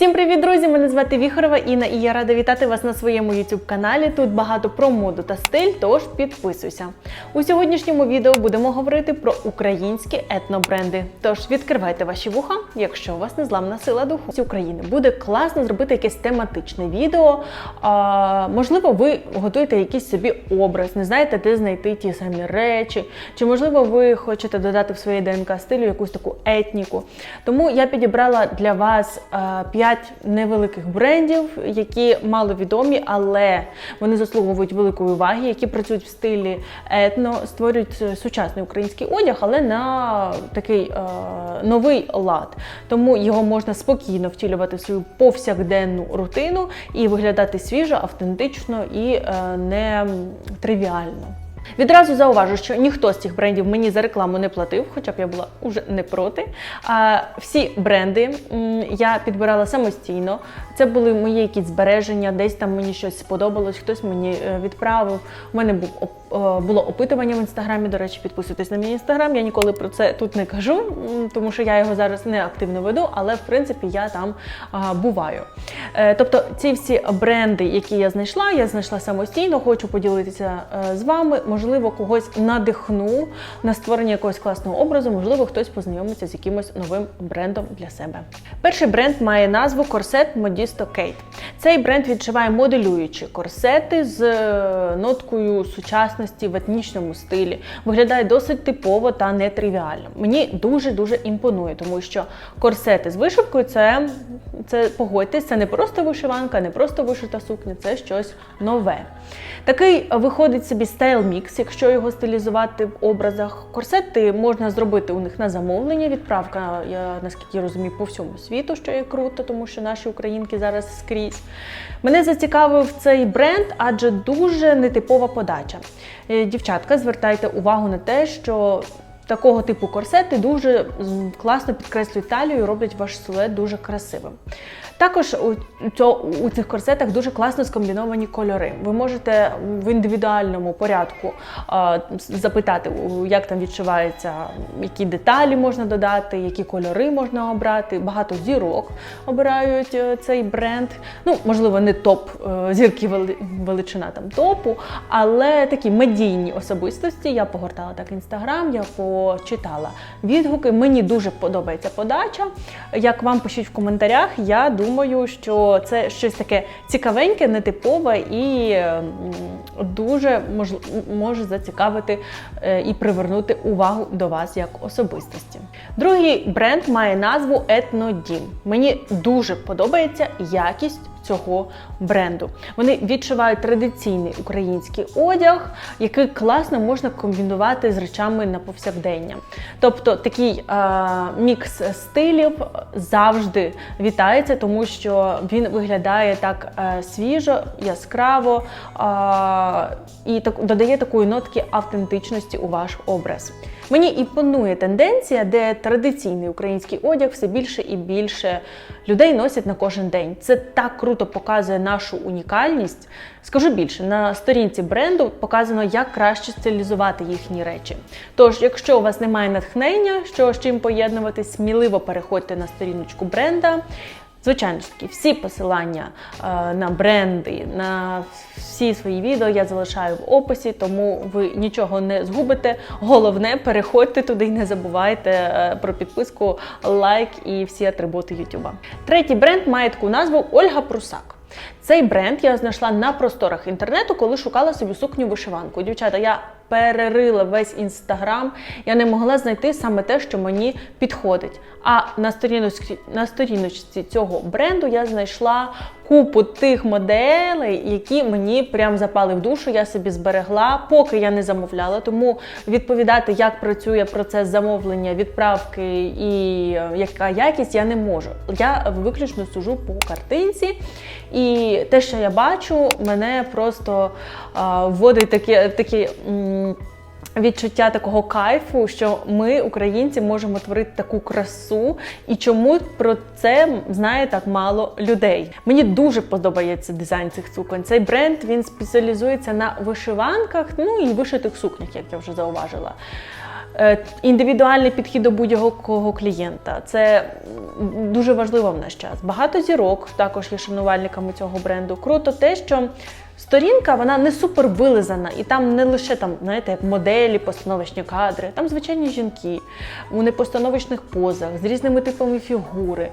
Всім привіт, друзі! Мене звати Віхорова Інна і я рада вітати вас на своєму YouTube каналі. Тут багато про моду та стиль, тож підписуйся. У сьогоднішньому відео будемо говорити про українські етнобренди. Тож відкривайте ваші вуха, якщо у вас незламна сила духу з України. Буде класно зробити якесь тематичне відео. А, можливо, ви готуєте якийсь собі образ, не знаєте, де знайти ті самі речі, чи можливо ви хочете додати в своє ДНК стилю якусь таку етніку. Тому я підібрала для вас е, 5 невеликих брендів, які маловідомі, але вони заслуговують великої уваги, які працюють в стилі етно, створюють е, сучасний український одяг, але на такий е, новий лад. Тому його можна спокійно втілювати в свою повсякденну рутину і виглядати свіжо, автентично і е, не тривіально. Відразу зауважу, що ніхто з цих брендів мені за рекламу не платив, хоча б я була уже не проти. А всі бренди я підбирала самостійно. Це були мої якісь збереження, десь там мені щось сподобалось, хтось мені е, відправив. У мене був було опитування в інстаграмі. До речі, підписуйтесь на мій інстаграм. Я ніколи про це тут не кажу, тому що я його зараз не активно веду, але в принципі я там буваю. Е, Тобто, ці всі бренди, які я знайшла, я знайшла самостійно. Хочу поділитися е, з вами. Можливо, когось надихну на створення якогось класного образу, можливо, хтось познайомиться з якимось новим брендом для себе. Перший бренд має назву Корсет Modisto Kate. Цей бренд відшиває моделюючі корсети з е, ноткою сучасності в етнічному стилі. Виглядає досить типово та нетривіально. Мені дуже дуже імпонує, тому що корсети з вишивкою це, це погодьтесь, це не просто вишиванка, не просто вишита сукня, це щось нове. Такий виходить собі стайл мікс, якщо його стилізувати в образах. Корсети можна зробити у них на замовлення. Відправка, я наскільки розумію, по всьому світу, що є круто, тому що наші українки зараз скрізь. Мене зацікавив цей бренд, адже дуже нетипова подача. Е, Дівчатка, звертайте увагу на те, що такого типу корсети дуже класно підкреслюють талію і роблять ваш силует дуже красивим. Також у, цьо- у цих корсетах дуже класно скомбіновані кольори. Ви можете в індивідуальному порядку а, запитати, як там відчувається, які деталі можна додати, які кольори можна обрати. Багато зірок обирають е, цей бренд. Ну, можливо, не топ е, зірки величина там топу, але такі медійні особистості. Я погортала так інстаграм, я почитала відгуки. Мені дуже подобається подача. Як вам пишіть в коментарях, я думаю, що це щось таке цікавеньке, нетипове і дуже мож, може зацікавити е, і привернути увагу до вас як особистості. Другий бренд має назву Етнодім. Мені дуже подобається якість цього бренду. Вони відчувають традиційний український одяг, який класно можна комбінувати з речами на повсякдення. Тобто такий е, мікс стилів завжди вітається, тому що він виглядає так е, свіжо, яскраво е, і так додає такої нотки автентичності у ваш образ. Мені імпонує тенденція, де традиційний український одяг все більше і більше людей носять на кожен день. Це так круто показує нашу унікальність. Скажу більше, на сторінці бренду показано, як краще стилізувати їхні речі. Тож, якщо у вас немає натхнення, що з чим поєднувати, сміливо переходьте на сторіночку бренда. Звичайно ж таки, всі посилання е, на бренди, на всі свої відео я залишаю в описі, тому ви нічого не згубите. Головне, переходьте туди і не забувайте е, про підписку, лайк і всі атрибути Ютуба. Третій бренд має таку назву Ольга Прусак. Цей бренд я знайшла на просторах інтернету, коли шукала собі сукню вишиванку. Дівчата, я перерила весь інстаграм, я не могла знайти саме те, що мені підходить. А на сторіночці, на сторіночці цього бренду я знайшла купу тих моделей, які мені прям запали в душу. Я собі зберегла, поки я не замовляла. Тому відповідати, як працює процес замовлення, відправки і е, яка якість, я не можу. Я виключно сужу по картинці. І те, що я бачу, мене просто а, вводить такі, такі м, відчуття такого кайфу, що ми, українці, можемо творити таку красу, і чому про це знає так мало людей. Мені дуже подобається дизайн цих суконь. Цей бренд він спеціалізується на вишиванках, ну і вишитих сукнях, як я вже зауважила. Е, індивідуальний підхід до будь-якого клієнта. Це дуже важливо в наш час. Багато зірок також є шанувальниками цього бренду. Круто те, що Сторінка вона не супер вилизана, і там не лише там, знаєте, моделі, постановочні кадри, там звичайні жінки у непостановочних позах з різними типами фігури.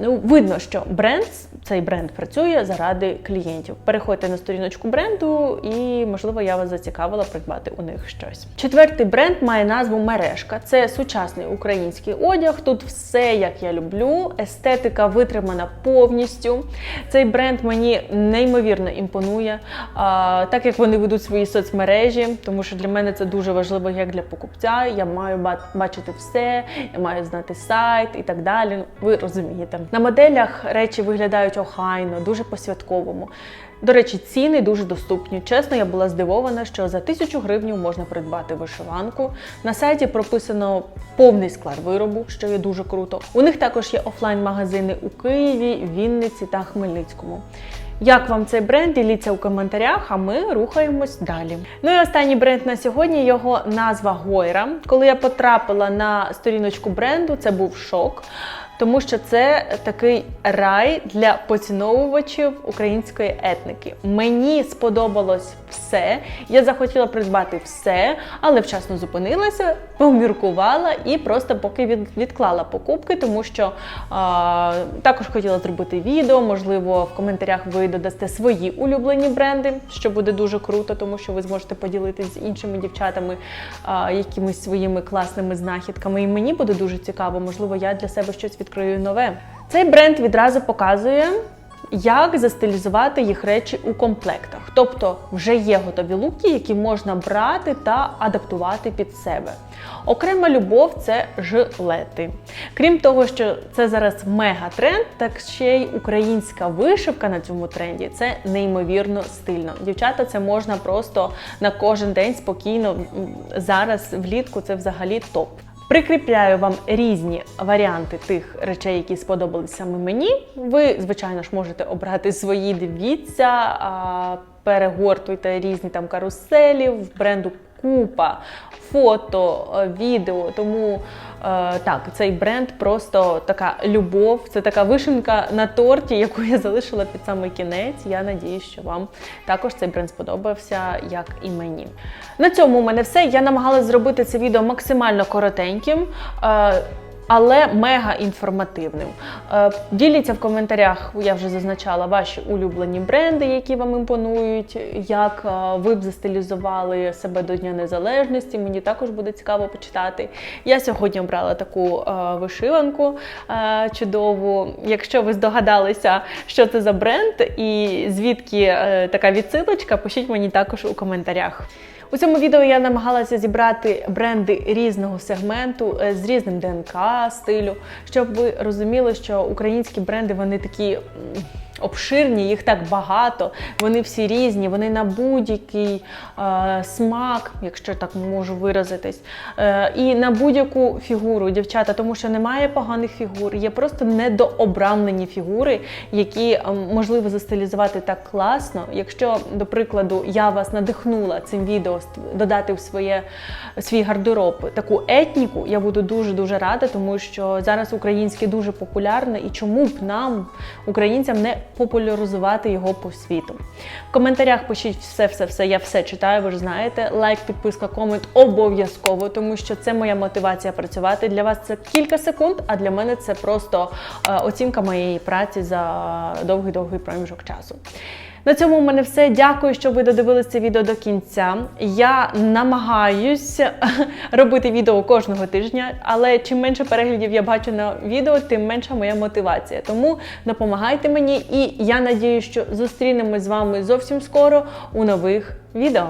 Ну, видно, що бренд, цей бренд працює заради клієнтів. Переходьте на сторіночку бренду, і можливо я вас зацікавила придбати у них щось. Четвертий бренд має назву Мережка. Це сучасний український одяг. Тут все як я люблю. Естетика витримана повністю. Цей бренд мені неймовірно імпонує, а, так як вони ведуть свої соцмережі, тому що для мене це дуже важливо як для покупця. Я маю бачити все, я маю знати сайт і так далі. Ну, Ви розумієте. На моделях речі виглядають охайно, дуже по-святковому. До речі, ціни дуже доступні. Чесно, я була здивована, що за тисячу гривень можна придбати вишиванку. На сайті прописано повний склад виробу, що є дуже круто. У них також є офлайн-магазини у Києві, Вінниці та Хмельницькому. Як вам цей бренд? Діліться у коментарях, а ми рухаємось далі. Ну і останній бренд на сьогодні його назва Гойра. Коли я потрапила на сторіночку бренду, це був шок. Тому що це такий рай для поціновувачів української етники. Мені сподобалось все. Я захотіла придбати все, але вчасно зупинилася, поміркувала і просто поки від, відклала покупки, тому що а, також хотіла зробити відео. Можливо, в коментарях ви додасте свої улюблені бренди, що буде дуже круто, тому що ви зможете поділитися з іншими дівчатами а, якимись своїми класними знахідками. І мені буде дуже цікаво, можливо, я для себе щось відкрию нове. Цей бренд відразу показує. Як застилізувати їх речі у комплектах, тобто вже є готові луки, які можна брати та адаптувати під себе. Окрема любов це жилети. Крім того, що це зараз мега-тренд, так ще й українська вишивка на цьому тренді це неймовірно стильно. Дівчата, це можна просто на кожен день спокійно. Зараз влітку це взагалі топ. Прикріпляю вам різні варіанти тих речей, які сподобалися саме мені. Ви, звичайно ж, можете обрати свої, дивіться, перегортуйте різні там каруселі в бренду. Купа фото, е, відео. Тому е, так, цей бренд просто така любов, це така вишенка на торті, яку я залишила під самий кінець. Я надію, що вам також цей бренд сподобався, як і мені. На цьому у мене все. Я намагалась зробити це відео максимально коротеньким. Але мега інформативним. Е, Діліться в коментарях, я вже зазначала ваші улюблені бренди, які вам імпонують, як е, ви б застилізували себе до Дня Незалежності. Мені також буде цікаво почитати. Я сьогодні обрала таку е, вишиванку чудову. Якщо ви здогадалися, що це за бренд і звідки така відсилочка, пишіть мені також у коментарях. У цьому відео я намагалася зібрати бренди різного сегменту е, з різним ДНК стилю, щоб ви розуміли, що українські бренди вони такі. Обширні, їх так багато, вони всі різні, вони на будь-який е, смак, якщо так можу виразитись, е, і на будь-яку фігуру дівчата, тому що немає поганих фігур, є просто недообрамлені фігури, які е, можливо застилізувати так класно. Якщо, до прикладу, я вас надихнула цим відео додати в своє свій гардероб таку етніку, я буду дуже дуже рада, тому що зараз українське дуже популярне, і чому б нам, українцям, не популяризувати його по світу. В коментарях пишіть все, все, все. Я все читаю, ви ж знаєте. Лайк, підписка, комент обов'язково, тому що це моя мотивація працювати. Для вас це кілька секунд, а для мене це просто е, оцінка моєї праці за довгий-довгий проміжок часу. На цьому в мене все. Дякую, що ви додивилися це відео до кінця. Я намагаюся робити відео кожного тижня, але чим менше переглядів я бачу на відео, тим менша моя мотивація. Тому допомагайте мені, і я надію, що зустрінемось з вами зовсім скоро у нових відео.